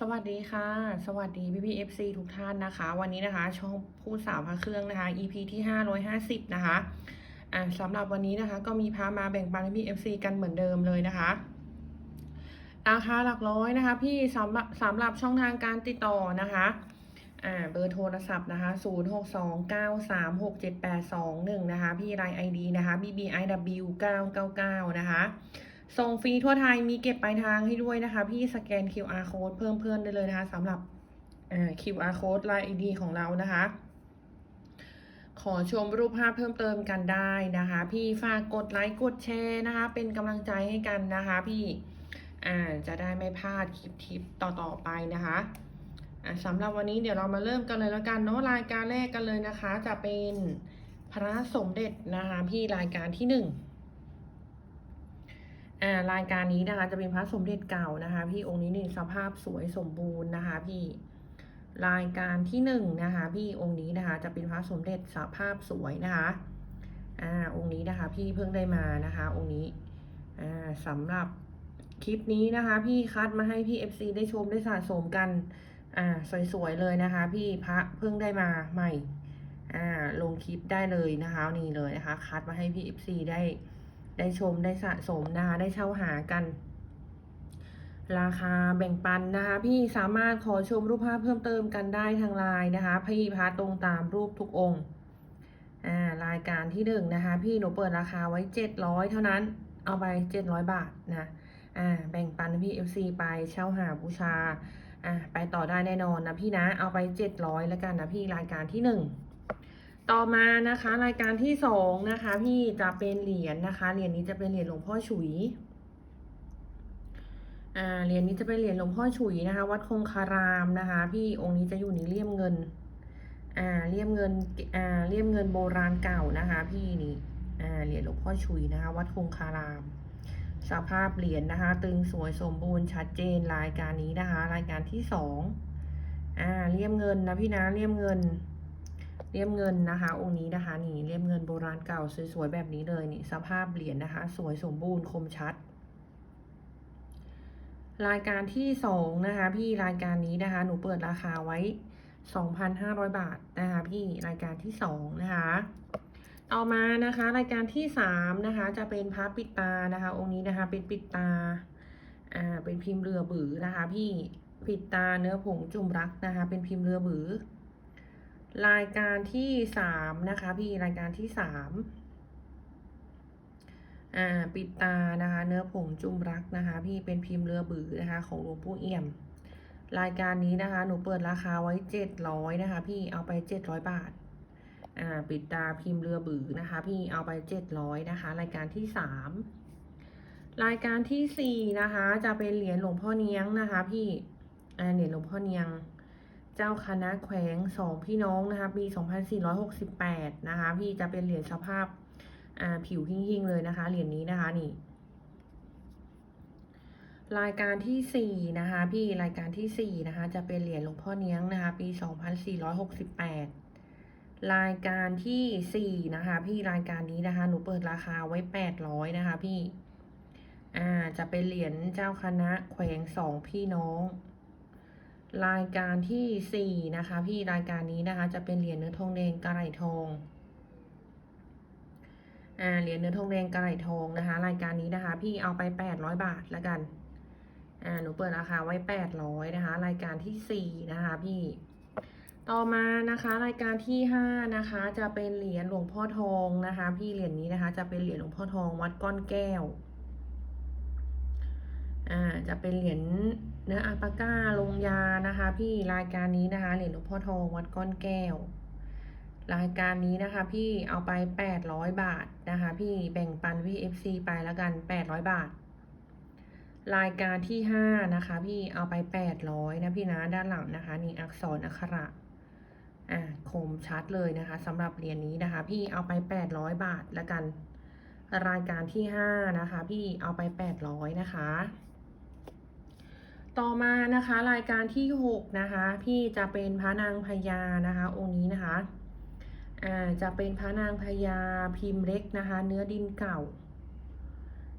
สวัสดีค่ะ สวัสดีพี่พี่เอฟซีทุกท่านนะคะ วันนี้นะคะ ช่องพูดสาวพระเครื่องนะคะ EP ที่550นะคะอ่าสำหรับวันนี้นะคะ ก็มีพามาแบ่งปันให้พี่เอฟซีกันเหมือนเดิมเลยนะคะราคาหลักร้อยนะคะ พี่สำหรับสำหรับช่องทางการติดต่อนะคะอ่าเบอร์โทรศัพท์นะคะ0 6 2 9 3 6 7 8 2 1นะคะ พี่ราย ID นะคะ BBIW 999นะคะ ส่งฟรีทั่วไทยมีเก็บปลายทางให้ด้วยนะคะ พี่สแกน QR code เพิ่มเพื่อนได้เลยนะคะสำหรับ QR code ลาย ID ของเรานะคะ ขอชมรูปภาพเพิ่มเติมกันได้นะคะ พี่ฝากกดไลค์กดแชร์นะคะ เป็นกำลังใจให้กันนะคะพี่อ่าจะได้ไม่พลาดคลิปทิปต่อๆไปนะคะอ่าสำหรับวันนี้เดี๋ยวเรามาเริ่มกันเลยแล้วกันเนาะรายการแรกกันเลยนะคะ จะเป็นพระสมเด็จนะคะพี่รายการที่หนึ่ง อ่ารายการนี้นะคะจะเป็นพระสมเด็จเก่านะคะ พี่องค์นี้นี่สภาพสวยสมบูรณ์นะคะ พี่รายการที่หนึ่งนะคะ พี่องค์นี้นะคะ จะเป็นพระสมเด็จสภาพสวยนะคะอ่าองค์นี้นะคะ พี่เพิ่งได้มานะคะ องค์นี้อ่าสำหรับคลิปนี้นะคะ พี่คัดมาให้พี่ FC ได้ชมได้สะสมกันอ่าสวยๆเลยนะคะ พี่พระเพิ่งได้มาใหม่อ่าลงคลิปได้เลยนะคะ นี่เลยนะคะ คัดมาให้พี่ FC ได้ ได้ชมได้สะสมนะคะได้เช่าหากัน ราคาแบ่งปันนะคะ พี่สามารถขอชมรูปภาพเพิ่มเติมกันได้ทางไลน์นะคะ พี่พาตรงตามรูปทุกองค์อ่ารายการที่หนึ่งนะคะ พี่หนูเปิดราคาไว้เจ็ดร้อยเท่านั้น เอาไปเจ็ดร้อยบาทนะอ่าแบ่งปันพี่เอฟซีไปเช่าหาบูชาอ่าไปต่อได้แน่นอนนะพี่นะเอาไปเจ็ดร้อยแล้วกันนะพี่รายการที่หนึ่ง ต่อมานะคะ รายการที่สองนะคะ พี่จะเป็นเหรียญนะคะ เหรียญนี้จะเป็นเหรียญหลวงพ่อฉุยอ่าเหรียญนี้จะเป็นเหรียญหลวงพ่อฉุยนะคะ วัดคงคารามนะคะ พี่องค์นี้จะอยู่ในเลี่ยมเงินอ่าเลี่ยมเงินอ่าเลี่ยมเงินโบราณเก่านะคะ พี่นี่อ่าเหรียญหลวงพ่อฉุยนะคะ วัดคงคาราม สภาพเหรียญนะคะ ตึงสวยสมบูรณ์ชัดเจนรายการนี้นะคะ รายการที่สองอ่าเลี่ยมเงินนะพี่นะเลี่ยมเงิน เลี่ยมเงินนะคะ องค์นี้นะคะนี่เลี่ยมเงินโบราณเก่าสวยๆแบบนี้เลยนี่สภาพเหรียญนะคะ สวยสมบูรณ์คมชัด รายการที่สองนะคะพี่รายการนี้นะคะ หนูเปิดราคาไว้สองพันห้าร้อยบาทนะคะพี่รายการที่สองนะคะต่อมานะคะรายการที่สามนะคะจะเป็นพระปิดตานะคะ องค์นี้นะคะเป็นปิดตาอ่าเป็นพิมพ์เรือบือนะคะ พี่ปิดตาเนื้อผงจุ่มรักนะคะ เป็นพิมพ์เรือบือ รายการที่สามนะคะพี่รายการที่สามอ่าปิดตานะคะ เนื้อผงจุ่มรักนะคะ พี่เป็นพิมพ์เรือบือนะคะ ของหลวงปู่เอี่ยม รายการนี้นะคะ หนูเปิดราคาไว้เจ็ดร้อยนะคะ พี่เอาไปเจ็ดร้อยบาทอ่าปิดตาพิมพ์เรือบือนะคะ พี่เอาไปเจ็ดร้อยนะคะ รายการที่สามรายการที่สี่นะคะ จะเป็นเหรียญหลวงพ่อเนียงนะคะ พี่เหรียญหลวงพ่อเนียง เจ้าคณะแขวงสองพี่น้องนะคะปี 2468 นะคะ พี่จะเป็นเหรียญสภาพผิวหิ่งๆเลยนะคะ เหรียญนี้นะคะนี่ รายการที่สี่นะคะ พี่รายการที่สี่นะคะ จะเป็นเหรียญหลวงพ่อเนียงนะคะ ปี 2468 รายการที่สี่นะคะ พี่รายการนี้นะคะ หนูเปิดราคาไว้ 800 นะคะ พี่ อ่าจะเป็นเหรียญเจ้าคณะแขวงสองพี่น้อง รายการที่สี่นะคะ พี่รายการนี้นะคะจะเป็นเหรียญเนื้อทองแดงกระไหลทองอ่าเหรียญเนื้อทองแดงกระไหลทองนะคะ รายการนี้นะคะ พี่เอาไปแปดร้อยบาทแล้วกันอ่าหนูเปิดราคาไว้แปดร้อยนะคะ รายการที่สี่นะคะพี่ต่อมานะคะ รายการที่ห้านะคะ จะเป็นเหรียญหลวงพ่อทองนะคะ พี่เหรียญนี้นะคะ จะเป็นเหรียญหลวงพ่อทองวัดก้อนแก้ว อ่าจะเป็นเหรียญเนื้ออัลปาก้าลงยานะคะ พี่รายการนี้นะคะเหรียญหลวงพ่อทองวัดก้อนแก้ว รายการนี้นะคะ พี่เอาไปแปดร้อยบาทนะคะ พี่แบ่งปันพี่ FC ไปแล้วกันแปดร้อยบาท รายการที่ห้านะคะ พี่เอาไปแปดร้อยนะพี่นะด้านหลังนะคะ นี่อักษรอักขระอ่าคมชัดเลยนะคะสำหรับเหรียญนี้นะคะ พี่เอาไปแปดร้อยบาทแล้วกัน รายการที่ห้านะคะ พี่เอาไปแปดร้อยนะคะ ต่อมานะคะรายการที่หกนะคะพี่จะเป็นพระนางพญานะคะองค์นี้นะคะอ่าจะเป็นพระนางพญาพิมพ์เล็กนะคะ เนื้อดินเก่า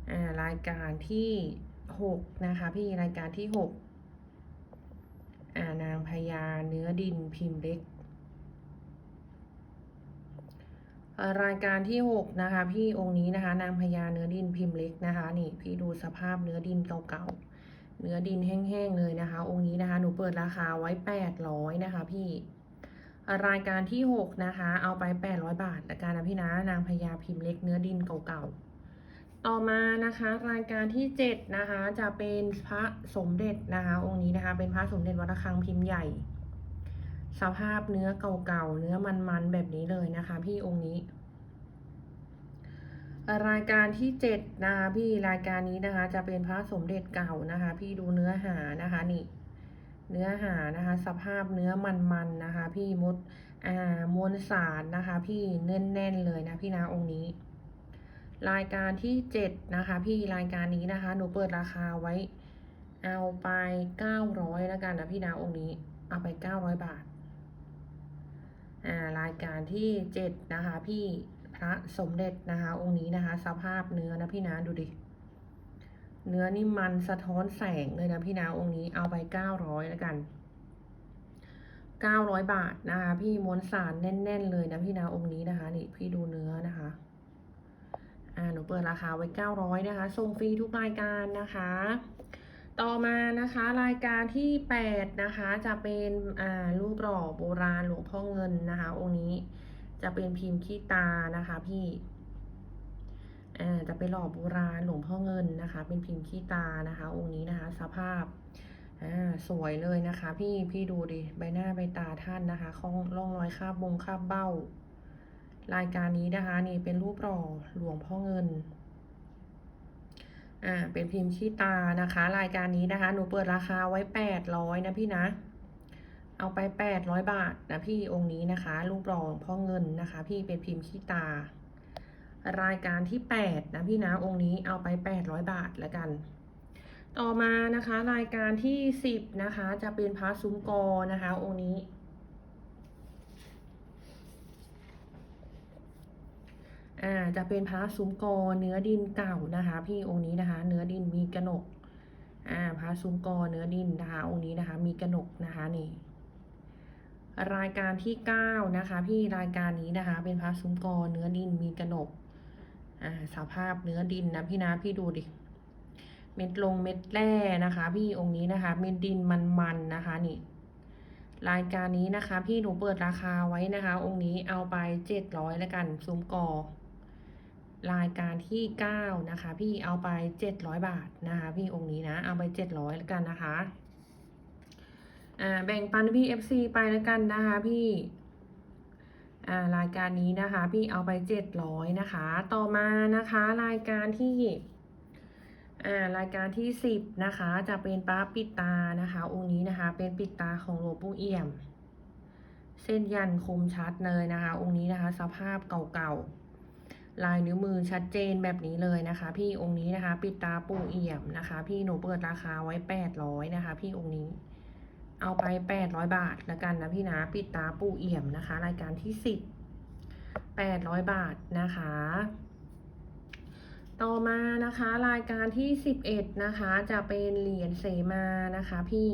อ่ารายการที่หกนะคะพี่รายการที่หกานางพญาเนื้อดินพิมพ์เล็ก รายการที่หกนะคะ พี่องค์นี้นะคะ นางพญาเนื้อดินพิมพ์เล็กนะคะ นี่พี่ดูสภาพเนื้อดินเก่าๆ เนื้อดินแห้งๆเลยนะคะ องค์นี้นะคะ หนูเปิดราคาไว้แปดร้อยนะคะ พี่รายการที่หกนะคะ เอาไปแปดร้อยบาทละกันนะพี่นะนางพญาพิมพ์เล็กเนื้อดินเก่าๆ ต่อมานะคะ รายการที่เจ็ดนะคะ จะเป็นพระสมเด็จนะคะ องค์นี้นะคะ เป็นพระสมเด็จวัดระฆังพิมพ์ใหญ่ สภาพเนื้อเก่าๆ เนื้อมันๆ แบบนี้เลยนะคะ พี่องค์นี้ รายการที่เจ็ดนะคะพี่รายการนี้นะคะ จะเป็นพระสมเด็จเก่านะคะ พี่ดูเนื้อหานะคะนี่เนื้อหานะคะ สภาพเนื้อมันๆนะคะ พี่มดอ่ามวลสารนะคะ พี่แน่นๆเลยนะพี่นะองค์นี้ รายการที่เจ็ดนะคะ พี่รายการนี้นะคะ หนูเปิดราคาไว้ เอาไปเก้าร้อยแล้วกันนะพี่นะองค์นี้ เอาไปเก้าร้อยบาทอ่ารายการที่เจ็ดนะคะ พี่ พระสมเด็จนะคะองค์นี้นะคะ สภาพเนื้อนะพี่นะดูดิ เนื้อนี่มันสะท้อนแสงเลยนะพี่นะองค์นี้เอาไปเก้าร้อยแล้วกันเก้าร้อยบาทนะคะพี่ม้วนสารแน่น ๆ เลยนะพี่นะองค์นี้นะคะนี่พี่ดูเนื้อนะคะอ่าหนูเปิดราคาไว้เก้าร้อยนะคะส่งฟรีทุกรายการนะคะต่อมานะคะรายการที่แปดนะคะ จะเป็นอ่ารูปหล่อโบราณหลวงพ่อเงินนะคะองค์นี้ จะเป็นพิมพ์ขี้ตานะคะพี่จะเป็นหล่อโบราณหลวงพ่อเงินนะคะ เป็นพิมพ์ขี้ตานะคะ องค์นี้นะคะ สภาพสวยเลยนะคะ พี่พี่ดูดิใบหน้าใบตาท่านนะคะข้องร่องรอยคาบบงคาบเบ้า รายการนี้นะคะ นี่เป็นรูปหล่อหลวงพ่อเงินอ่าเป็นพิมพ์ขี้ตานะคะ รายการนี้นะคะ หนูเปิดราคาไว้แปดร้อยนะพี่นะ เอาไปแปดร้อยบาทนะพี่องค์นี้นะคะรูปหล่องพ่อเงินนะคะ พี่เป็นพิมพ์ขี้ตา รายการที่แปดนะพี่นะองค์นี้เอาไปแปดร้อยบาทแล้วกัน ต่อมานะคะรายการที่สิบนะคะ จะเป็นพระซุ้มกอนะคะองค์นี้อ่าจะเป็นพระซุ้มกอเนื้อดินเก่านะคะ พี่องค์นี้นะคะ เนื้อดินมีกระหนกอ่าพระซุ้มกอเนื้อดินนะคะองค์นี้นะคะ มีกระหนกนะคะนี่ รายการที่เก้านะคะ พี่รายการนี้นะคะ เป็นพระซุ้มกอเนื้อดินมีกระหนกอ่าสภาพเนื้อดินนะพี่นะพี่ดูดิ เม็ดลงเม็ดแร่นะคะ พี่องค์นี้นะคะ เม็ดดินมันๆนะคะ นี่ รายการนี้นะคะ พี่หนูเปิดราคาไว้นะคะ องค์นี้เอาไปเจ็ดร้อยแล้วกันซุ้มกอรายการที่เก้านะคะ พี่เอาไปเจ็ดร้อยบาทนะคะ พี่องค์นี้นะ เอาไปเจ็ดร้อยแล้วกันนะคะ อ่าแบ่งปันพี่ FC ไปแล้วกันนะคะพี่อ่ารายการนี้นะคะ พี่เอาไปเจ็ดร้อยนะคะ ต่อมานะคะ รายการที่อ่ารายการที่สิบนะคะ จะเป็นป้าปิดตานะคะ องค์นี้นะคะ เป็นปิดตาของหลวงปู่เอี่ยม เส้นยันคมชัดเลยนะคะ องค์นี้นะคะ สภาพเก่าๆ ลายนิ้วมือชัดเจนแบบนี้เลยนะคะ พี่องค์นี้นะคะ ปิดตาปู่เอี่ยมนะคะ พี่หนูเปิดราคาไว้แปดร้อยนะคะ พี่องค์นี้ เอาไปแปดร้อยบาทแล้วกันนะพี่นะปิดตาปูเอี่ยมนะคะ รายการที่สิบแปดร้อยบาทนะคะ ต่อมานะคะรายการที่สิบเอ็ดนะคะ จะเป็นเหรียญเสมานะคะพี่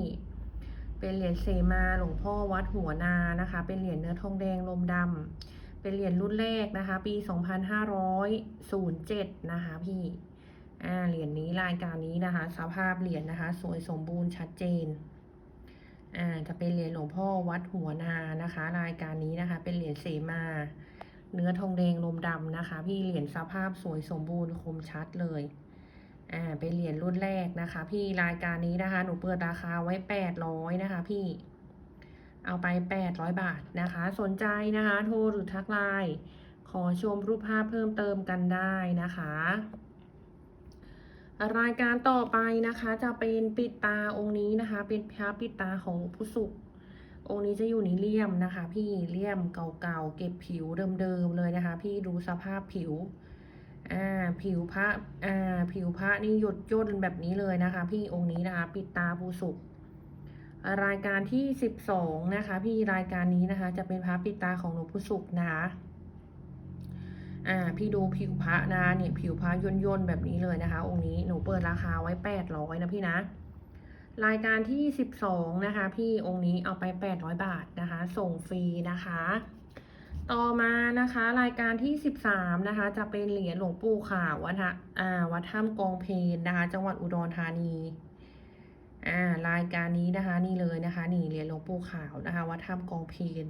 เป็นเหรียญเสมาหลวงพ่อวัดหัวนานะคะ เป็นเหรียญเนื้อทองแดงลมดำเป็นเหรียญรุ่นแรกนะคะ ปี 2507 นะคะพี่อ่าเหรียญนี้รายการนี้นะคะ สภาพเหรียญนะคะ สวยสมบูรณ์ชัดเจน จะเป็นเหรียญหลวงพ่อวัดหัวนานะคะ รายการนี้นะคะ เป็นเหรียญเสมา เนื้อทองแดงลมดำนะคะ พี่เหรียญสภาพสวยสมบูรณ์คมชัดเลยอ่าเป็นเหรียญรุ่นแรกนะคะ พี่รายการนี้นะคะ หนูเปิดราคาไว้แปดร้อยนะคะ พี่เอาไปแปดร้อยบาทนะคะ สนใจนะคะ โทรหรือทักไลน์ขอชมรูปภาพเพิ่มเติมกันได้นะคะ รายการต่อไปนะคะ จะเป็นปิดตาองค์นี้นะคะ เป็นพระปิดตาของผู้สุข องค์นี้จะอยู่ในเลี่ยมนะคะ พี่เลี่ยมเก่าๆเก็บผิวเดิมๆเลยนะคะ พี่ดูสภาพผิวอ่าผิวพระอ่าผิวพระนี่หยดย่นแบบนี้เลยนะคะ พี่องค์นี้นะคะ ปิดตาผู้สุข รายการที่สิบสองนะคะ พี่รายการนี้นะคะ จะเป็นพระปิดตาของหลวงปู่สุขนะคะ อ่าพี่ดูผิวพระนะเนี่ยผิวพระย่นๆแบบนี้เลยนะคะ องค์นี้หนูเปิดราคาไว้แปดร้อยนะพี่นะ รายการที่สิบสองนะคะ พี่องค์นี้เอาไปแปดร้อยบาทนะคะ ส่งฟรีนะคะ ต่อมานะคะ รายการที่สิบสามนะคะ จะเป็นเหรียญหลวงปู่ขาววัดทะอ่าวัดถ้ำกองเพนนะคะ จังหวัดอุดรธานีอ่ารายการนี้นะคะนี่เลยนะคะ นี่เหรียญหลวงปู่ขาวนะคะวัดถ้ำกองเพน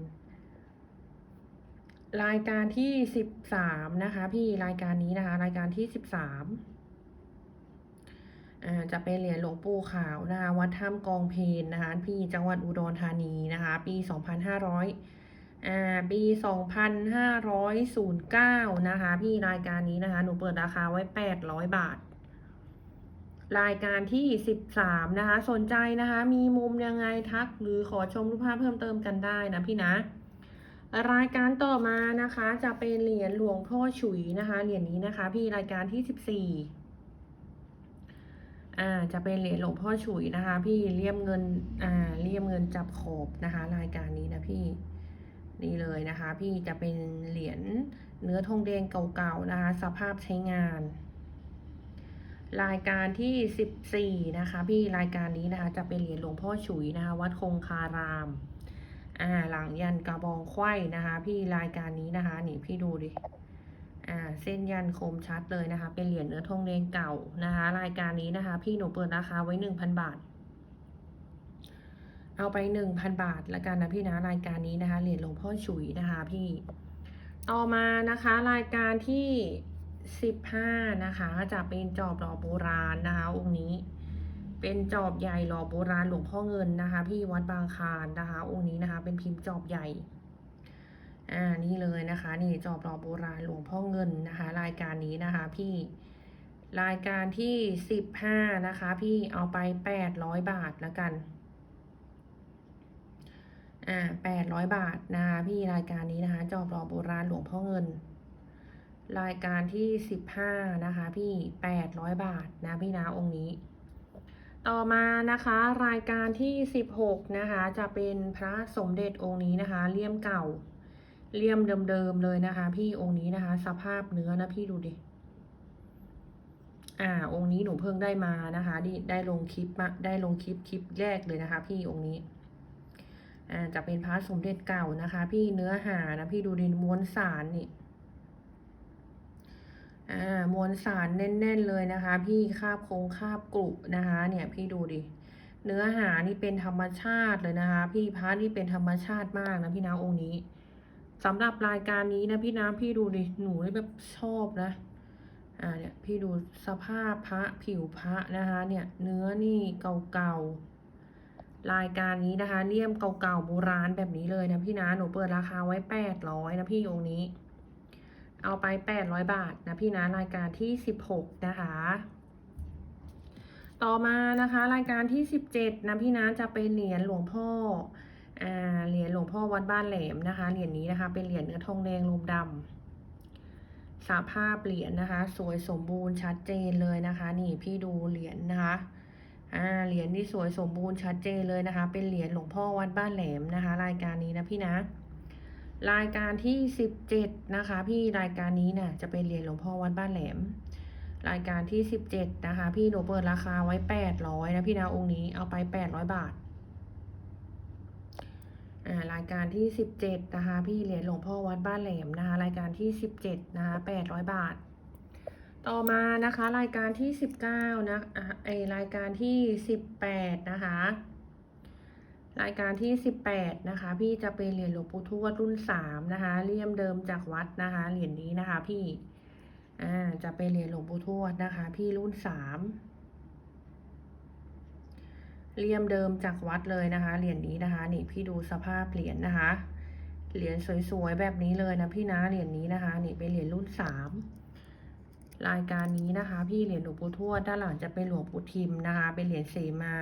รายการที่สิบสามนะคะ พี่รายการนี้นะคะ รายการที่สิบสามจะเป็นเหรียญหลวงปู่ขาวนะคะ วัดถ้ำกองเพนนะคะ พี่จังหวัดอุดรธานีนะคะ ปีสองพันห้าร้อยอ่าปีสองพันห้าร้อยศูนย์เก้านะคะ พี่รายการนี้นะคะ หนูเปิดราคาไว้แปดร้อยบาท รายการที่สิบสามนะคะ สนใจนะคะ มีมุมยังไงทักหรือขอชมรูปภาพเพิ่มเติมกันได้นะพี่นะ รายการต่อมานะคะจะเป็นเหรียญหลวงพ่อฉุยนะคะ เหรียญนี้นะคะพี่รายการที่สิบสี่อ่าจะเป็นเหรียญหลวงพ่อฉุยนะคะ พี่เลี่ยมเงินอ่าเลี่ยมเงินจับขอบนะคะ รายการนี้นะพี่นี่เลยนะคะ พี่จะเป็นเหรียญเนื้อทองแดงเก่าๆนะคะ สภาพใช้งาน รายการที่สิบสี่นะคะ พี่รายการนี้นะคะ จะเป็นเหรียญหลวงพ่อฉุยนะคะ วัดคงคาราม อ่าหลังยันกระบองไขว้นะคะ พี่รายการนี้นะคะนี่พี่ดูดิอ่าเส้นยันคมชัดเลยนะคะ เป็นเหรียญเนื้อทองแดงเก่านะคะ รายการนี้นะคะ พี่หนูเปิดราคาไว้หนึ่งพันบาท เอาไปหนึ่งพันบาทละกันนะพี่นะรายการนี้นะคะเหรียญหลวงพ่อฉุยนะคะ พี่ต่อมานะคะรายการที่สิบห้านะคะจะเป็นจอบหล่อโบราณนะคะองค์นี้ เป็นจอบใหญ่หล่อโบราณหลวงพ่อเงินนะคะ พี่วัดบางคานนะคะ องค์นี้นะคะ เป็นพิมพ์จอบใหญ่ อ่านี่เลยนะคะ นี่จอบหล่อโบราณหลวงพ่อเงินนะคะ รายการนี้นะคะ พี่รายการที่สิบห้านะคะ พี่เอาไปแปดร้อยบาทละกันอ่าแปดร้อยบาทนะคะพี่รายการนี้นะคะ จอบหล่อโบราณหลวงพ่อเงินรายการที่สิบห้านะคะ พี่แปดร้อยบาทนะพี่นะองค์นี้ ต่อมานะคะรายการที่สิบหกนะคะจะเป็นพระสมเด็จองค์นี้นะคะเลี่ยมเก่าเลี่ยมเดิมๆเลยนะคะ พี่องค์นี้นะคะ สภาพเนื้อนะพี่ดูดิอ่า องค์นี้หนูเพิ่งได้มานะคะได้ได้ลงคลิปมาได้ลงคลิปคลิปแรกเลยนะคะ พี่องค์นี้อ่าจะเป็นพระสมเด็จเก่านะคะ พี่เนื้อหานะพี่ดูดิม้วนสารนี่ อ่ามวลสารแน่น ๆ เลยนะคะ พี่คาบโครงคาบกรุนะคะ เนี่ยพี่ดูดิ เนื้อหานี่เป็นธรรมชาติเลยนะคะ พี่พระนี่เป็นธรรมชาติมากนะพี่นะองค์นี้สำหรับรายการนี้นะพี่นะพี่ดูดิหนูนี่แบบชอบนะ อ่าเนี่ยพี่ดูสภาพพระผิวพระนะคะ เนี่ยเนื้อนี่เก่าๆรายการนี้นะคะเลี่ยมเก่าๆโบราณแบบนี้เลยนะพี่นะหนูเปิดราคาไว้แปดร้อยนะพี่องค์นี้ เอาไปแปดร้อยบาทนะพี่นะรายการที่สิบหกนะคะ ต่อมานะคะรายการที่สิบเจ็ดนะพี่นะจะเป็นเหรียญหลวงพ่ออ่าเหรียญหลวงพ่อวัดบ้านแหลมนะคะเหรียญนี้นะคะ เป็นเหรียญเนื้อทองแดงลมดำสภาพเหรียญนะคะ สวยสมบูรณ์ชัดเจนเลยนะคะ นี่พี่ดูเหรียญนะคะอ่าเหรียญที่สวยสมบูรณ์ชัดเจนเลยนะคะ เป็นเหรียญหลวงพ่อวัดบ้านแหลมนะคะ รายการนี้นะพี่นะ รายการที่สิบเจ็ดนะคะ พี่รายการนี้เนี่ยจะเป็นเหรียญหลวงพ่อวัดบ้านแหลม รายการที่สิบเจ็ดนะคะ พี่หนูเปิดราคาไว้แปดร้อยนะพี่นะองค์นี้เอาไปแปดร้อยบาทรายการที่สิบเจ็ดนะคะ พี่เหรียญหลวงพ่อวัดบ้านแหลมนะคะ รายการที่สิบเจ็ดนะคะแปดร้อยบาท ต่อมานะคะ รายการที่สิบเก้านะอะไอรายการที่สิบแปดนะคะ รายการที่สิบแปดนะคะ พี่จะเป็นเหรียญหลวงปู่ทวดรุ่นสามนะคะเลี่ยมเดิมจากวัดนะคะ เหรียญนี้นะคะ พี่อ่าจะเป็นเหรียญหลวงปู่ทวดนะคะ พี่รุ่นสามเลี่ยมเดิมจากวัดเลยนะคะ เหรียญนี้นะคะ นี่พี่ดูสภาพเหรียญนะคะ เหรียญสวยๆแบบนี้เลยนะพี่นะเหรียญนี้นะคะ นี่เป็นเหรียญรุ่นสามรายการนี้นะคะ พี่เหรียญหลวงปู่ทวดด้านหลังจะเป็นหลวงปู่ทิมนะคะ เป็นเหรียญเสมา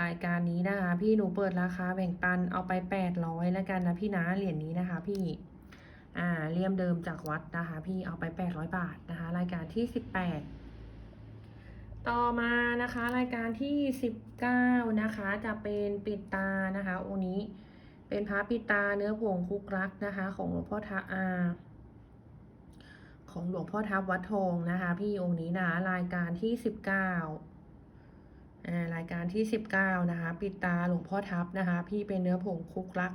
รายการนี้นะคะ พี่หนูเปิดราคาแบ่งปันเอาไปแปดร้อยแล้วกันนะพี่นะเหรียญนี้นะคะ พี่อ่าเลี่ยมเดิมจากวัดนะคะ พี่เอาไปแปดร้อยบาทนะคะ รายการที่สิบแปดต่อมานะคะรายการที่สิบเก้านะคะจะเป็นปิดตานะคะองนี้เป็นพระปิดตาเนื้อผงคุกรักนะคะ ของหลวงพ่อทะอาของหลวงพ่อทับวัดทองนะคะ พี่องค์นี้นะรายการที่สิบเก้า รายการที่สิบเก้านะคะ ปิดตาหลวงพ่อทับนะคะ พี่เป็นเนื้อผงคุกลัก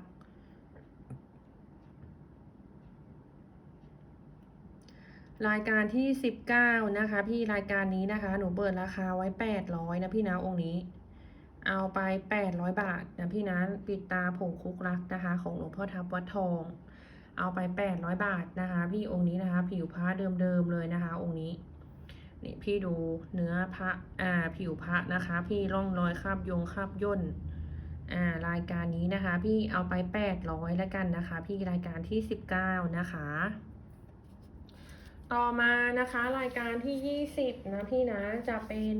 รายการที่สิบเก้านะคะ พี่รายการนี้นะคะ หนูเปิดราคาไว้แปดร้อยนะพี่นะองค์นี้ เอาไปแปดร้อยบาทนะพี่นะปิดตาผงคุกลักนะคะ ของหลวงพ่อทับวัดทอง เอาไปแปดร้อยบาทนะคะ พี่องค์นี้นะคะ ผิวพระเดิมๆเลยนะคะ องค์นี้ นี่พี่ดูเนื้อพระอ่าผิวพระนะคะ พี่ร่องรอยคราบยงคราบย่นอ่ารายการนี้นะคะ พี่เอาไปแปดร้อยแล้วกันนะคะ พี่รายการที่สิบเก้านะคะ ต่อมานะคะรายการที่ยี่สิบนะพี่นะจะเป็น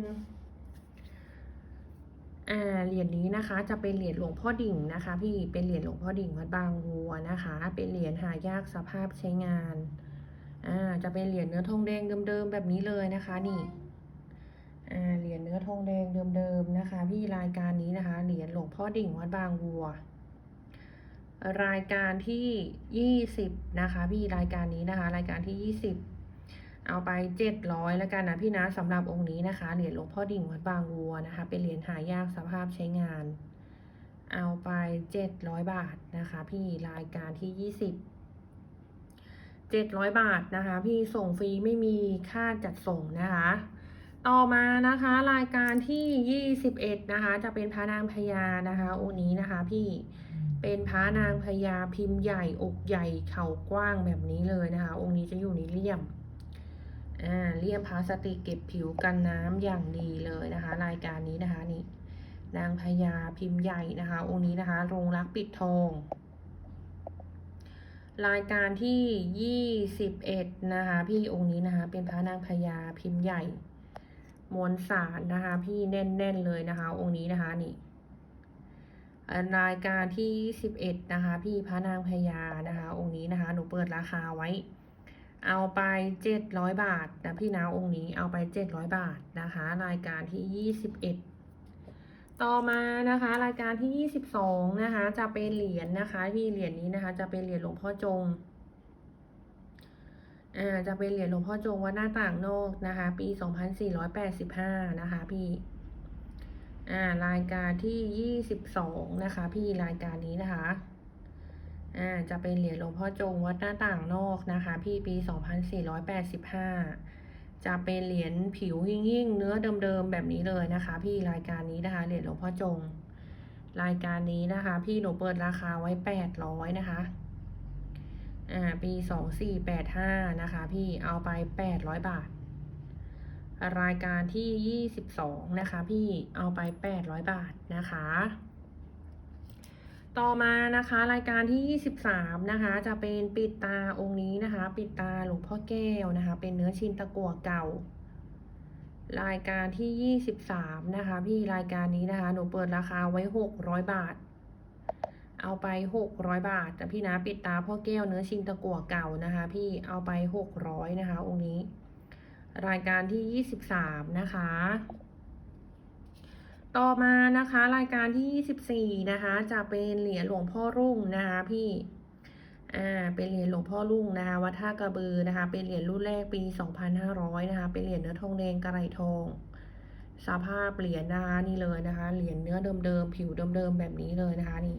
อ่าเหรียญนี้นะคะ จะเป็นเหรียญหลวงพ่อดิ่งนะคะ พี่เป็นเหรียญหลวงพ่อดิ่งวัดบางวัวนะคะ เป็นเหรียญหายากสภาพใช้งานอ จะเป็นเหรียญเนื้อทองแดงเดิมๆแบบนี้เลยนะคะนี่เหรียญเนื้อทองแดงเดิมๆนะคะ พี่รายการนี้นะคะเหรียญหลวงพ่อดิ่งวัดบางวัว รายการที่ยี่สิบนะคะพี่รายการนี้นะคะ รายการที่ยี่สิบเอาไปเจ็ดร้อยแล้วกันนะพี่นะสำหรับองค์นี้นะคะเหรียญหลวงพ่อดิ่งวัดบางวัวนะคะ เป็นเหรียญหายากสภาพใช้งาน เอาไปเจ็ดร้อยบาทนะคะ พี่รายการที่ยี่สิบ เจ็ดร้อยบาทนะคะ พี่ส่งฟรีไม่มีค่าจัดส่งนะคะ ต่อมานะคะรายการที่ยี่สิบเอ็ดนะคะ จะเป็นพระนางพญานะคะองนี้นะคะพี่เป็นพระนางพญาพิมพ์ใหญ่อกใหญ่เข่ากว้างแบบนี้เลยนะคะ องค์นี้จะอยู่ในเลี่ยมอ่าเลี่ยมพลาสติกเก็บผิวกันน้ำอย่างดีเลยนะคะ รายการนี้นะคะนี่นางพญาพิมพ์ใหญ่นะคะ องค์นี้นะคะโรงรักปิดทอง รายการที่ยี่สิบเอ็ดนะคะพี่องค์นี้นะคะ เป็นพระนางพญาพิมพ์ใหญ่มวลสารนะคะ พี่แน่นๆเลยนะคะ องค์นี้นะคะนี่รายการที่ยี่สิบเอ็ดนะคะ พี่พระนางพญานะคะ องค์นี้นะคะ หนูเปิดราคาไว้ เอาไปเจ็ดร้อยบาทนะพี่นะองค์นี้เอาไปเจ็ดร้อยบาทนะคะ รายการที่ยี่สิบเอ็ด ต่อมานะคะรายการที่ 22 นะคะ จะเป็นเหรียญนะคะที่เหรียญนี้นะคะ จะเป็นเหรียญหลวงพ่อจงอ่าจะเป็นเหรียญหลวงพ่อจงวัดหน้าต่างนอกนะคะ ปี 2485 นะคะพี่อ่ารายการที่ 22 นะคะ พี่รายการนี้นะคะอ่าจะเป็นเหรียญหลวงพ่อจงวัดหน้าต่างนอกนะคะ พี่ปี 2485 จะเป็นเหรียญผิวหิ่งๆ เนื้อเดิมๆ แบบนี้เลยนะคะ พี่รายการนี้นะคะ เหรียญหลวงพ่อจง รายการนี้นะคะ พี่หนูเปิดราคาไว้แปดร้อยนะคะ อ่า ปีสองสี่แปดห้านะคะ พี่เอาไปแปดร้อยบาท รายการที่ยี่สิบสองนะคะ พี่เอาไปแปดร้อยบาทนะคะ ต่อมานะคะรายการที่ 23 นะคะ จะเป็นปิดตาองค์นี้นะคะ ปิดตาหลวงพ่อแก้วนะคะ เป็นเนื้อชินตะกั่วเก่า รายการที่ 23 นะคะ พี่รายการนี้นะคะ หนูเปิดราคาไว้ 600 บาท เอาไป 600 บาทแต่พี่นะปิดตาพ่อแก้วเนื้อชินตะกั่วเก่านะคะ พี่เอาไป 600 นะคะ องค์นี้ รายการที่ 23 นะคะ ต่อมานะคะรายการที่ 24 นะคะ จะเป็นเหรียญหลวงพ่อรุ่งนะคะพี่อ่าเป็นเหรียญหลวงพ่อรุ่งนะคะวัดท่ากระบือนะคะ เป็นเหรียญรุ่นแรกปี 2,500 นะคะ เป็นเหรียญเนื้อทองแดงกระไรทอง สภาพเหรียญนะคะนี่เลยนะคะ เหรียญเนื้อเดิมๆผิวเดิมๆแบบนี้เลยนะคะนี่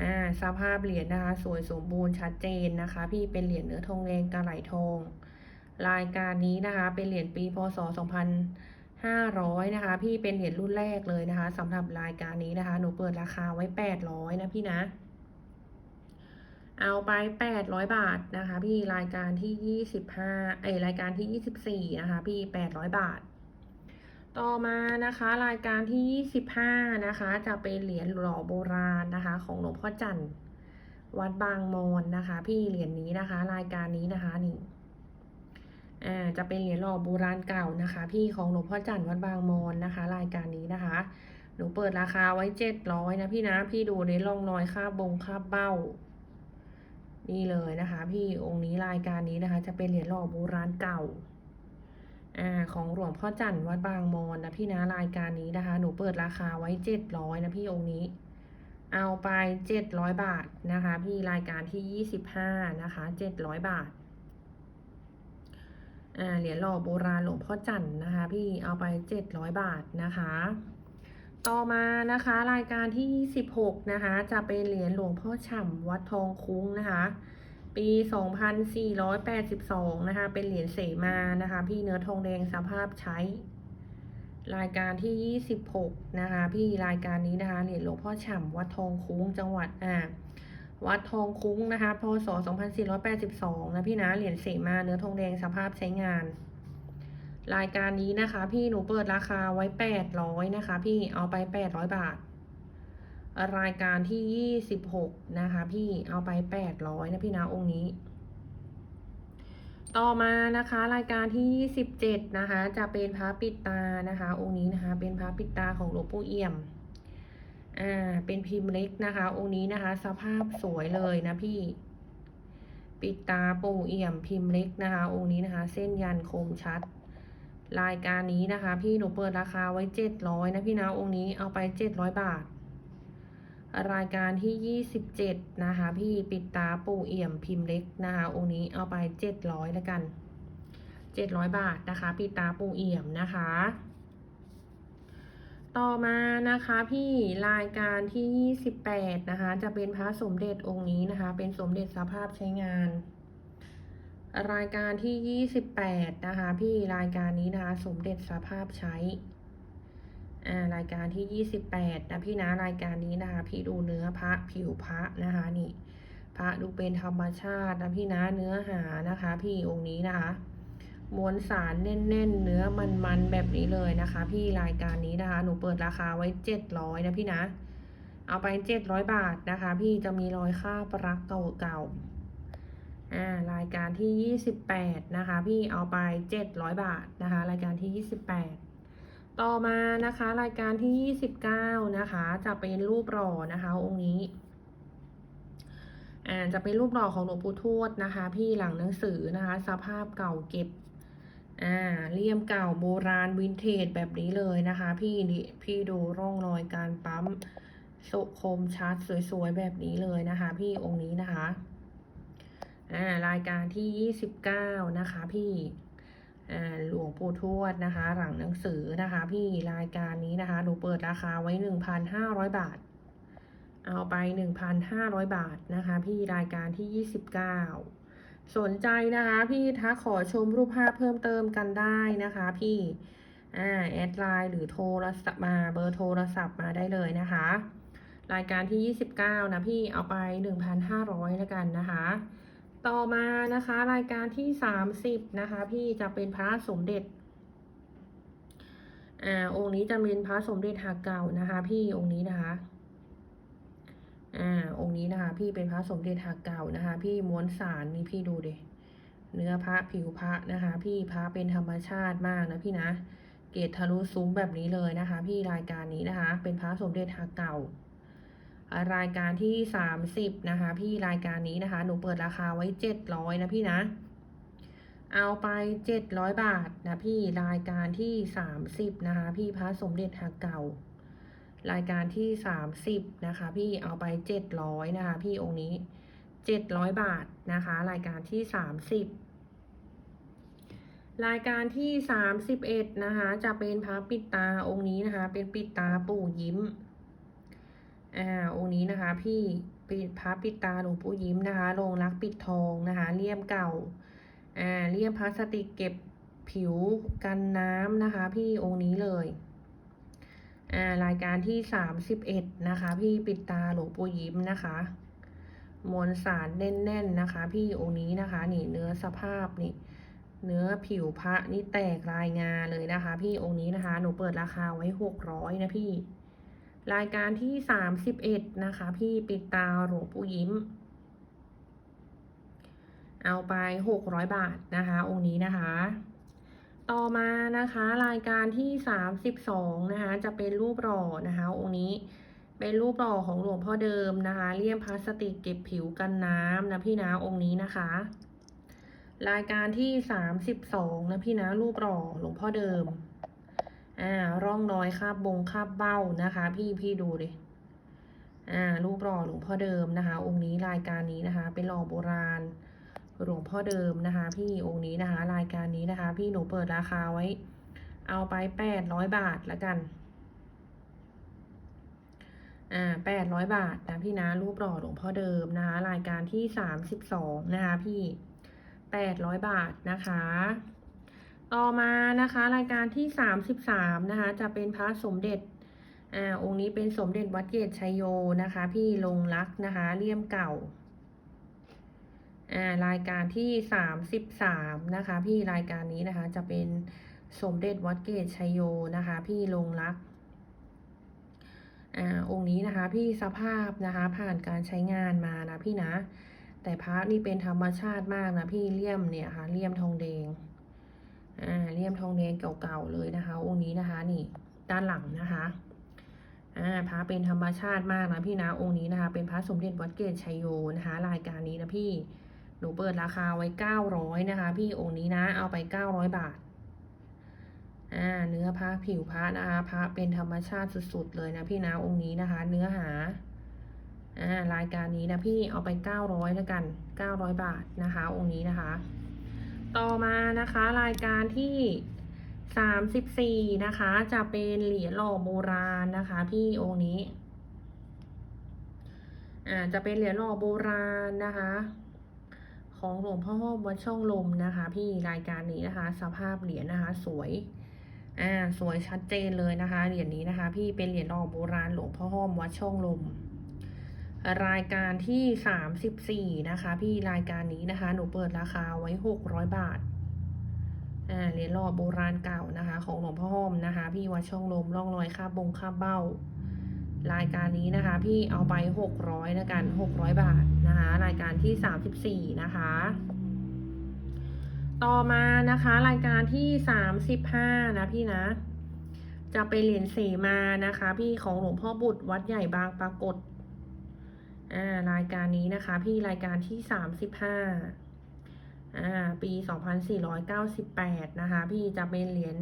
อ่าสภาพเหรียญนะคะ สวยสมบูรณ์ชัดเจนนะคะ พี่เป็นเหรียญเนื้อทองแดงกระไหลทอง รายการนี้นะคะ เป็นเหรียญปีพศ 2000 ห้าร้อยนะคะ พี่เป็นเหรียญรุ่นแรกเลยนะคะสำหรับรายการนี้นะคะ หนูเปิดราคาไว้แปดร้อยนะพี่นะ เอาไปแปดร้อยบาทนะคะ พี่รายการที่ยี่สิบห้าเอยรายการที่ยี่สิบสี่นะคะ พี่แปดร้อยบาท ต่อมานะคะ รายการที่ยี่สิบห้านะคะ จะเป็นเหรียญหล่อโบราณนะคะ ของหลวงพ่อจันทร์วัดบางมอนนะคะ พี่เหรียญนี้นะคะ รายการนี้นะคะนี่ อ่าจะเป็นเหรียญหล่อโบราณเก่านะคะ พี่ของหลวงพ่อจันทร์วัดบางมอนนะคะ รายการนี้นะคะ หนูเปิดราคาไว้เจ็ดร้อยนะพี่นะ พี่ดูในร่องรอยคาบงคาเบ้า นี่เลยนะคะ พี่องค์นี้รายการนี้นะคะ จะเป็นเหรียญหล่อโบราณเก่าอ่าของหลวงพ่อจันทร์วัดบางมอนนะพี่นะรายการนี้นะคะ หนูเปิดราคาไว้เจ็ดร้อยนะพี่องค์นี้เอาไปเจ็ดร้อยบาทนะคะ พี่รายการที่ยี่สิบห้านะคะเจ็ดร้อยบาท เหรียญหล่อโบราณหลวงพ่อจันต์นะคะ พี่เอาไปเจ็ดร้อยบาทนะคะ ต่อมานะคะรายการที่ 16 นะคะ จะเป็นเหรียญหลวงพ่อฉ่ำวัดทองคุ้งนะคะ ปี 2482 นะคะ เป็นเหรียญเสมานะคะ พี่เนื้อทองแดงสภาพใช้ รายการที่ 26 นะคะ พี่รายการนี้นะคะเหรียญหลวงพ่อฉ่ำวัดทองคุ้งจังหวัดอ่า วัดทองคุ้งนะคะพศ 2482 นะพี่นะ เหรียญเสมาเนื้อทองแดงสภาพใช้งาน รายการนี้นะคะ พี่หนูเปิดราคาไว้ 800 นะคะ พี่เอาไป 800 บาท รายการที่ 26 นะคะ พี่เอาไป 800 นะพี่นะองค์นี้ ต่อมานะคะ รายการที่ 27 นะคะ จะเป็นพระปิดตานะคะ องค์นี้นะคะ เป็นพระปิดตาของหลวงปู่เอี่ยม อ่าเป็นพิมพ์เล็กนะคะ องค์นี้นะคะ สภาพสวยเลยนะพี่ ปิดตาปูเอี่ยมพิมพ์เล็กนะคะ องค์นี้นะคะ เส้นยันคมชัด รายการนี้นะคะ พี่หนูเปิดราคาไว้700นะพี่นะองค์นี้เอาไป700บาท รายการที่27นะคะ พี่ปิดตาปูเอี่ยมพิมพ์เล็กนะคะ องค์นี้เอาไป700แล้วกัน700บาทนะคะ ปิดตาปูเอี่ยมนะคะ ต่อมานะคะพี่รายการที่ 28 นะคะ จะเป็นพระสมเด็จองค์นี้นะคะ เป็นสมเด็จสภาพใช้งาน รายการที่ 28 นะคะ พี่รายการนี้นะคะ สมเด็จสภาพใช้อ่ารายการที่ 28 นะพี่นะรายการนี้นะคะ พี่ดูเนื้อพระผิวพระนะคะนี่ พระดูเป็นธรรมชาตินะพี่นะเนื้อหานะคะ พี่องค์นี้นะคะ มวลสารแน่น ๆ เนื้อมันๆแบบนี้เลยนะคะ พี่รายการนี้นะคะ หนูเปิดราคาไว้700นะพี่นะ เอาไป700บาทนะคะ พี่จะมีรอยค่าปรักเก่าๆอ่ารายการที่28นะคะ พี่เอาไป700บาทนะคะ รายการที่28ต่อมานะคะรายการที่ 29 นะคะ จะเป็นรูปหล่อนะคะองค์นี้อ่าจะเป็นรูปหล่อของหลวงปู่ทวดนะคะ พี่หลังหนังสือนะคะ สภาพเก่าเก็บ อ่าเลี่ยมเก่าโบราณวินเทจแบบนี้เลยนะคะ พี่นี่พี่ดูร่องรอยการปั๊มสุคมชัดสวยๆแบบนี้เลยนะคะ พี่องค์นี้นะคะอ่ารายการที่ 29 นะคะ พี่อ่าหลวงปู่ทวดนะคะ หลังหนังสือนะคะ พี่รายการนี้นะคะหนูเปิดราคาไว้ 1,500 บาท เอาไป 1,500 บาทนะคะ พี่รายการที่ 29 สนใจนะคะพี่ถ้าขอชมรูปภาพเพิ่มเติมกันได้นะคะพี่อ่าแอดไลน์หรือโทรศัพท์มาเบอร์โทรศัพท์มาได้เลยนะคะ รายการที่ 29 นะพี่เอาไป 1,500แล้วกันนะคะ ต่อมานะคะรายการที่ 30 นะคะ พี่จะเป็นพระสมเด็จอ่าองค์นี้จะเป็นพระสมเด็จหักเก่านะคะ พี่องค์นี้นะคะ อ่าองค์นี้นะคะ พี่เป็นพระสมเด็จหักเก่านะคะ พี่ม้วนสารนี่พี่ดูดิเนื้อพระผิวพระนะคะ พี่พระเป็นธรรมชาติมากนะพี่นะ เกตทะลุซุ้มแบบนี้เลยนะคะ พี่รายการนี้นะคะ เป็นพระสมเด็จหักเก่ารายการที่ 30 นะคะ พี่รายการนี้นะคะ หนูเปิดราคาไว้ 700 นะพี่นะ เอาไป 700 บาทนะพี่รายการที่ 30 นะคะ พี่พระสมเด็จหักเก่า รายการที่ 30 นะคะ พี่เอาไป 700 นะคะ พี่องค์นี้ 700 บาทนะคะ รายการที่ 30 รายการที่ 31 นะคะ จะเป็นพระปิดตาองค์นี้นะคะ เป็นปิดตาปู่ยิ้มอ่าองค์นี้นะคะ พี่ปิดพระปิดตาหลวงปู่ยิ้มนะคะโรงรักปิดทองนะคะ เลี่ยมเก่าอ่าเลี่ยมพลาสติกเก็บผิวกันน้ำนะคะ พี่องค์นี้เลย รายการที่สามสิบเอ็ดนะคะ พี่ปิดตาหลวงปู่ยิ้มนะคะมวลสารแน่น ๆ นะคะ พี่องค์นี้นะคะ นี่เนื้อสภาพนี่ เนื้อผิวพระนี่แตกรายงาเลยนะคะ พี่องค์นี้นะคะ หนูเปิดราคาไว้หกร้อยนะพี่ รายการที่สามสิบเอ็ดนะคะ พี่ปิดตาหลวงปู่ยิ้ม เอาไปหกร้อยบาทนะคะ องค์นี้นะคะ ต่อมานะคะรายการที่สามสิบสองนะคะ จะเป็นรูปหล่อนะคะ องค์นี้เป็นรูปหล่อของหลวงพ่อเดิมนะคะเลี่ยมพลาสติกเก็บผิวกันน้ำนะพี่นะองค์นี้นะคะ รายการที่สามสิบสองนะพี่นะรูปหล่อหลวงพ่อเดิมอ่าร่องรอยคาบบงคาบเบ้านะคะ พี่พี่ดูดิอ่ารูปหล่อหลวงพ่อเดิมนะคะ องค์นี้รายการนี้นะคะ เป็นหล่อโบราณ หลวงพ่อเดิมนะคะ พี่องค์นี้นะคะ รายการนี้นะคะ พี่หนูเปิดราคาไว้ เอาไปแปดร้อยบาทละกัน อ่าแปดร้อยบาทนะพี่นะรูปหล่อหลวงพ่อเดิมนะคะ รายการที่สามสิบสองนะคะ พี่แปดร้อยบาทนะคะ ต่อมานะคะ รายการที่สามสิบสามนะคะ จะเป็นพระสมเด็จอ่าองค์นี้เป็นสมเด็จวัดเกตชัยโยนะคะ พี่ลงรักนะคะเลี่ยมเก่า รายการที่สามสิบสามนะคะ พี่รายการนี้นะคะจะเป็นสมเด็จวัดเกตชัยโยนะคะ พี่ลงรักอ่าองค์นี้นะคะ พี่สภาพนะคะผ่านการใช้งานมานะพี่นะ แต่พระนี่เป็นธรรมชาติมากนะพี่เลี่ยมเนี่ยค่ะเลี่ยมทองแดงอ่าเลี่ยมทองแดงเก่าๆเลยนะคะ องค์นี้นะคะนี่ด้านหลังนะคะอ่าพระเป็นธรรมชาติมากนะพี่นะองค์นี้นะคะ เป็นพระสมเด็จวัดเกตชัยโยนะคะ รายการนี้นะพี่ หนูเปิดราคาไว้เก้าร้อยนะคะ พี่องค์นี้นะ เอาไปเก้าร้อยบาท อ่า เนื้อพระผิวพระนะคะ พระเป็นธรรมชาติสุด ๆ เลยนะพี่นะองค์นี้นะคะ เนื้อหา อ่า รายการนี้นะพี่เอาไปเก้าร้อยแล้วกันเก้าร้อยบาทนะคะ องค์นี้นะคะ ต่อมานะคะ รายการที่สามสิบสี่นะคะ จะเป็นเหรียญหล่อโบราณนะคะ พี่องค์นี้ อ่า จะเป็นเหรียญหล่อโบราณนะคะ ของหลวงพ่อวัดช่องลมนะคะ พี่รายการนี้นะคะ สภาพเหรียญนะคะ สวยอ่าสวยชัดเจนเลยนะคะ เหรียญนี้นะคะ พี่เป็นเหรียญหล่อโบราณหลวงพ่อห้อมวัดช่องลม รายการที่สามสิบสี่นะคะ พี่รายการนี้นะคะ หนูเปิดราคาไว้หกร้อยบาทอ่าเหรียญหล่อโบราณเก่านะคะ ของหลวงพ่อห้อมนะคะ พี่วัดช่องลมร่องรอยคาบบงคาบเบ้า รายการนี้นะคะ พี่เอาไปหกร้อยนะกันหกร้อยบาทนะคะ รายการที่สามสิบสี่นะคะ ต่อมานะคะ รายการที่สามสิบห้านะพี่นะ จะเป็นเหรียญเสมานะคะ พี่ของหลวงพ่อบุตรวัดใหญ่บางปรากฏอ่ารายการนี้นะคะ พี่รายการที่สามสิบห้าอ่าปีสองพันสี่ร้อยเก้าสิบแปดนะคะ พี่จะเป็นเหรียญ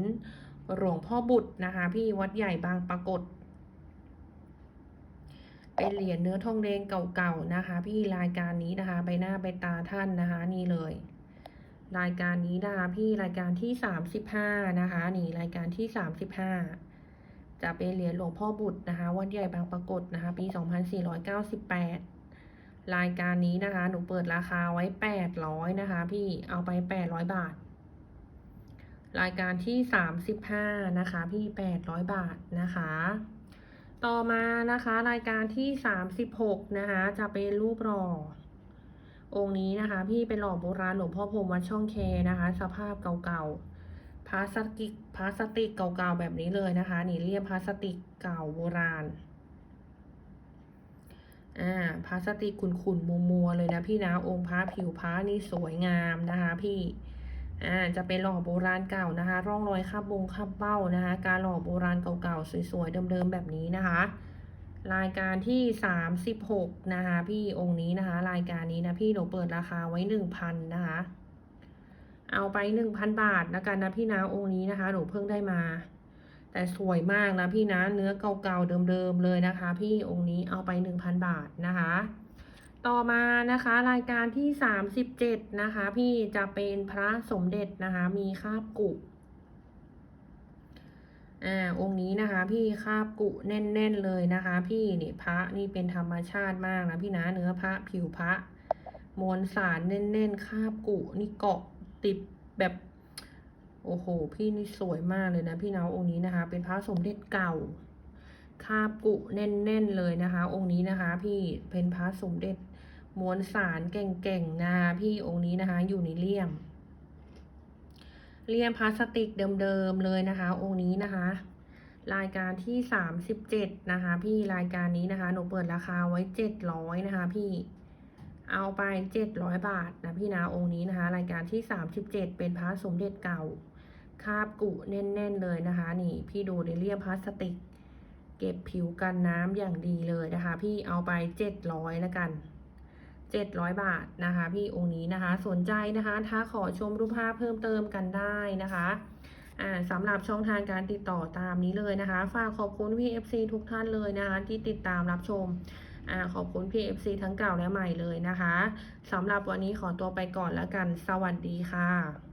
หลวงพ่อบุตรนะคะ พี่วัดใหญ่บางปรากฏ เป็นเหรียญเนื้อทองแดงเก่าๆนะคะ พี่รายการนี้นะคะ ใบหน้าใบตาท่านนะคะ นี่เลย รายการนี้นะคะพี่รายการที่สามสิบห้านะคะ นี่รายการที่สามสิบห้าจะเป็นเหรียญหลวงพ่อบุตรนะคะ วัดใหญ่บางปรากฏนะคะ ปีสองพันสี่ร้อยเก้าสิบแปดรายการนี้นะคะ หนูเปิดราคาไว้แปดร้อยนะคะ พี่เอาไปแปดร้อยบาท รายการที่สามสิบห้านะคะ พี่แปดร้อยบาทนะคะ ต่อมานะคะรายการที่สามสิบหกนะคะ จะเป็นรูปหล่อองค์นี้นะคะ พี่เป็นหล่อโบราณหลวงพ่อพรมวัดช่องแคนะคะ สภาพเก่าๆพลาสติกพลาสติกเก่าๆแบบนี้เลยนะคะ นี่เรียกพลาสติกเก่าโบราณอ่าพลาสติกขุ่นๆมัวๆเลยนะพี่นะองค์พระผิวพระนี่สวยงามนะคะ พี่ อ่าจะเป็นหล่อโบราณเก่านะคะ ร่องรอยคาบบงคาบเบ้านะคะ การหล่อโบราณเก่าๆสวยๆเดิมๆแบบนี้นะคะ รายการที่สามสิบหกนะคะ พี่องค์นี้นะคะ รายการนี้นะพี่หนูเปิดราคาไว้หนึ่งพันนะคะ เอาไปหนึ่งพันบาทนะกันนะพี่นะองค์นี้นะคะหนูเพิ่งได้มาแต่สวยมากนะพี่นะเนื้อเก่าๆเดิมๆเลยนะคะ พี่องค์นี้เอาไปหนึ่งพันบาทนะคะ ต่อมานะคะรายการที่สามสิบเจ็ดนะคะ พี่จะเป็นพระสมเด็จนะคะ มีคาบกุอ่าองค์นี้นะคะ พี่คาบกุแน่น ๆ เลยนะคะ พี่นี่พระนี่เป็นธรรมชาติมากนะพี่นะเนื้อพระผิวพระมวลสารแน่น ๆ คาบกุนี่เกาะติดแบบ โอ้โห พี่นี่สวยมากเลยนะพี่น้ององค์นี้นะคะ เป็นพระสมเด็จเก่าคาบกุแน่นๆเลยนะคะ องค์นี้นะคะ พี่เป็นพระสมเด็จ มวลสารเก่งๆนะพี่องค์นี้นะคะ อยู่ในเลี่ยมเลี่ยมพลาสติกเดิมๆเลยนะคะ องค์นี้นะคะ รายการที่สามสิบเจ็ดนะคะ พี่รายการนี้นะคะหนูเปิดราคาไว้เจ็ดร้อยนะคะ พี่เอาไปเจ็ดร้อยบาทนะพี่นะองค์นี้นะคะ รายการที่สามสิบเจ็ดเป็นพระสมเด็จเก่าคาบกุแน่นๆเลยนะคะ นี่ พี่ดูในเลี่ยมพลาสติก เก็บผิวกันน้ำอย่างดีเลยนะคะ พี่เอาไปเจ็ดร้อยแล้วกัน เจ็ดร้อยบาทนะคะพี่องค์นี้นะคะ สนใจนะคะถ้าขอชมรูปภาพเพิ่มเติมกันได้นะคะอ่าสำหรับช่องทางการติดต่อตามนี้เลยนะคะ ฝากขอบคุณพี่ FC ทุกท่านเลยนะคะ ที่ติดตามรับชมอ่าขอบคุณ PFC ทั้งเก่าและใหม่เลยนะคะสำหรับวันนี้ขอตัวไปก่อนแล้วกัน สวัสดีค่ะ